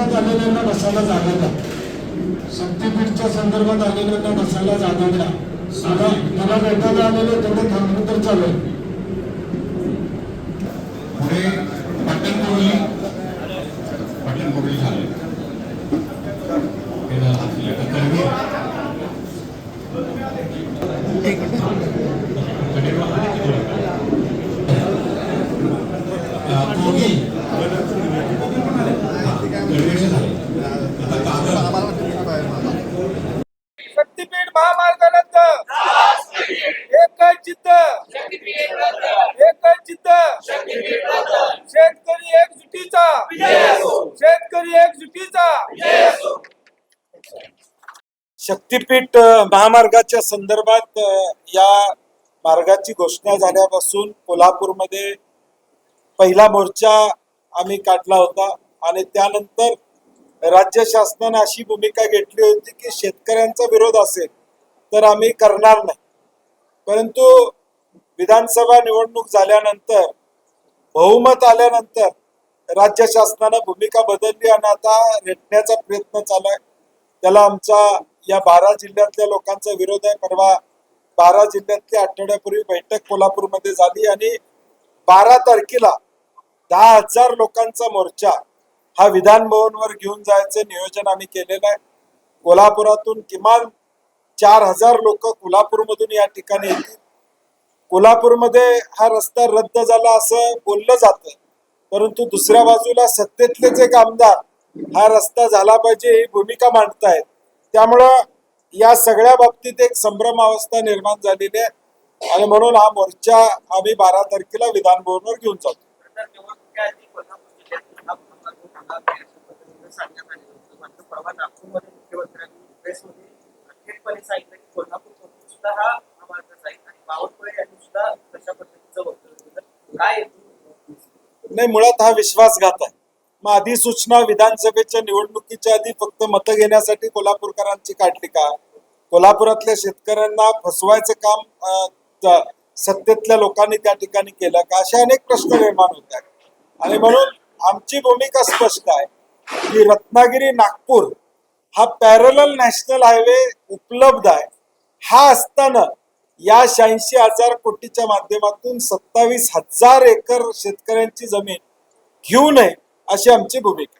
संदर्भात आलेल्यांना बसायला जागा द्या. शक्तीपीठच्या संदर्भात आलेल्यांना बसायला जागा द्या. मला मला भेटायला आलेले तेवढे थांबलं तर चालेल. पुढे पट्टणकोळी पट्टणकोळी झाले. हे झाले आपलं. आता करवीर. अं, कोळी. हा, करवीरचे झाले. आता कागल. शक्तीपीठ महामार्गानंतर एकच जिद्द एकच चित्त शेतकरी एकजुटीचा शेतकरी एकजुटीचा. शक्तीपीठ महामार्गाच्या संदर्भात या मार्गाची घोषणा झाल्यापासून कोल्हापूरमध्ये पहिला मोर्चा आम्ही काढला होता. आणि त्यानंतर राज्य शासनाने अशी भूमिका घेतली होती की शेतकऱ्यांचा विरोध असेल तर आम्ही करणार नाही. परंतु विधानसभा निवडणूक झाल्यानंतर बहुमत आल्यानंतर राज्य शासनानं भूमिका बदलली आणि आता रेटण्याचा प्रयत्न चालू आहे. त्याला आमचा या बारा जिल्ह्यातल्या लोकांचा विरोध आहे. परवा बारा जिल्ह्यातली आठवड्यापूर्वी बैठक कोल्हापूरमध्ये झाली आणि बारा तारखेला दहा हजार लोकांचा मोर्चा हा विधान भवनवर घेऊन जायचं नियोजन आम्ही केलेलं आहे. कोल्हापुरातून किमान चार हजार लोक कोल्हापूरमधून या ठिकाणी येतील. कोल्हापूरमध्ये हा रस्ता रद्द झाला असं बोललं जातं. परंतु दुसऱ्या बाजूला सत्तेतलेच एक आमदार हा रस्ता झाला पाहिजे ही भूमिका मांडतायत. त्यामुळं या सगळ्या बाबतीत एक संभ्रम अवस्था निर्माण झालेली आहे. आणि म्हणून हा मोर्चा आम्ही बारा तारखेला विधान भवनवर घेऊन जातो तर निवडणुकीआधी कोल्हापूर जिल्ह्यात हा मुद्दा जो होता ते अशा पद्धतीने सांगण्यात आले होते मात्र परवा नागपूरमध्ये मुख्यमंत्र्यांनी प्रेसमध्ये थेटपणे सांगितलं की कोल्हापूरमधून सुद्धा हा हा मार्ग जाईल आणि बावनकुळे यांनी सुद्धा तशा पद्धतीचं वक्तव्य केलं काय? नाही मुळात हा विश्वासघात आहे. मग अधिसूचना विधानसभेच्या निवडणुकीच्या आधी फक्त मतं घेण्यासाठी कोल्हापूरकरांची काढली का? कोल्हापुरातल्या शेतकऱ्यांना फसवायचं काम सत्तेतल्या लोकांनी त्या ठिकाणी केलं का? असे अनेक प्रश्न निर्माण होत आहेत. आणि म्हणून आमची भूमिका स्पष्ट आहे की रत्नागिरी नागपूर हा पॅरल नॅशनल हायवे उपलब्ध आहे. हा असताना या शहाऐंशी हजार कोटीच्या माध्यमातून सत्तावीस हजार एकर शेतकऱ्यांची जमीन घेऊ नये अशी आमची भूमिका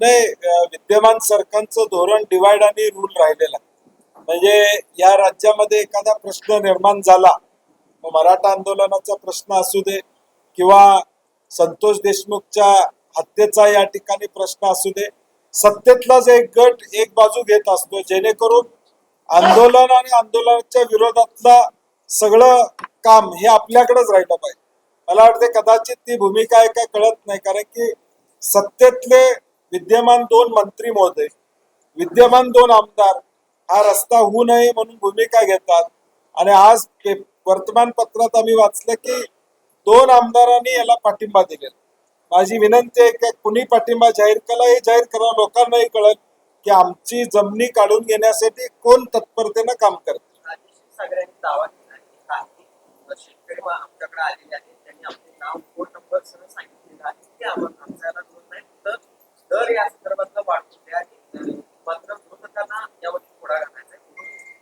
नाही विद्यमान सरकारचं धोरण डिवाइड आणि रूल राहिलेलं. म्हणजे या राज्यामध्ये एखादा प्रश्न निर्माण झाला मग मराठा आंदोलनाचा प्रश्न असू दे किंवा संतोष देशमुखच्या हत्येचा या ठिकाणी प्रश्न असू दे सत्तेतलाच एक गट एक बाजू घेत असतो जेणेकरून आंदोलन आणि आंदोलनाच्या विरोधातला सगळं काम हे आपल्याकडेच राहिलं पाहिजे. मला वाटते कदाचित ती भूमिका आहे का कळत नाही कारण की सत्तेतले विद्यमान दोन मंत्री महोदय विद्यमान दोन आमदार हा रस्ता होऊ नये म्हणून भूमिका घेतात. आणि आज वर्तमानपत्रात आम्ही वाचलं की दोन आमदारांनी याला पाठिंबा दिलेला. माझी विनंती आहे की कुणी पाठिंबा जाहीर केला हे जाहीर करा लोकांनाही कळत की आमची जमिनी काढून घेण्यासाठी कोण तत्परतेनं काम करत.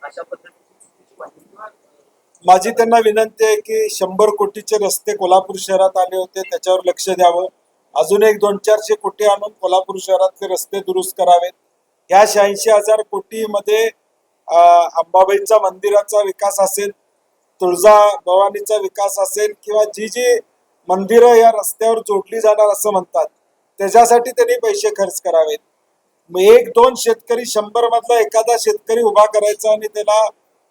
अशा पद्धतीने माझी त्यांना विनंती आहे की शंभर कोटीचे रस्ते कोल्हापूर शहरात आले होते त्याच्यावर लक्ष द्यावं. अजून एक दोन चारशे कोटी आणून कोल्हापूर शहरातले रस्ते दुरुस्त करावेत. ह्या शहाऐंशी हजार कोटीमध्ये अंबाबाईचा मंदिराचा विकास असेल तुळजा भवानीचा विकास असेल किंवा जी जी मंदिरं या रस्त्यावर जोडली जाणार असं म्हणतात त्याच्यासाठी त्यांनी पैसे खर्च करावेत. मग एक दोन शेतकरी शंभर मधला एखादा शेतकरी उभा करायचा आणि त्याला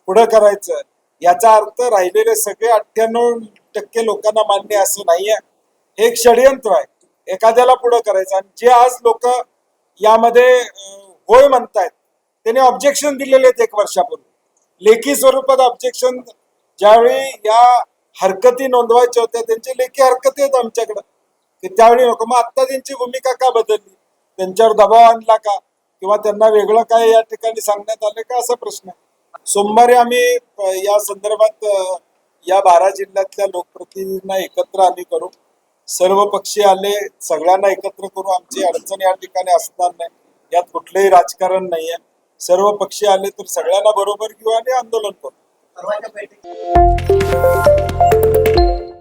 पुढं करायचं. याचा अर्थ राहिलेले सगळे अठ्ठ्याण्णव टक्के लोकांना मान्य असं नाहीये. हे एक षडयंत्र आहे. एखाद्याला पुढं करायचं आणि जे आज लोक यामध्ये होय म्हणतायत त्यांनी ऑब्जेक्शन दिलेले आहेत एक वर्षापूर्वी. लेखी स्वरूपात ऑब्जेक्शन ज्यावेळी या हरकती नोंदवायच्या होत्या त्यांची लेखी हरकती आहेत आमच्याकडं. की त्यावेळी नको मग आता त्यांची भूमिका का बदलली? त्यांच्यावर दबाव आणला का? किंवा त्यांना वेगळं काय या ठिकाणी सांगण्यात आलं का? असा प्रश्न आहे. सोमवारी आम्ही या संदर्भात या बारा जिल्ह्यातल्या लोकप्रतिनिधींना एकत्र आम्ही करू. सर्व पक्षी आले सगळ्यांना एकत्र करू. आमची अडचण या ठिकाणी असणार नाही. यात कुठलंही राजकारण नाहीये. सर्व पक्षी आले तर सगळ्यांना बरोबर घेऊ आणि आंदोलन करू.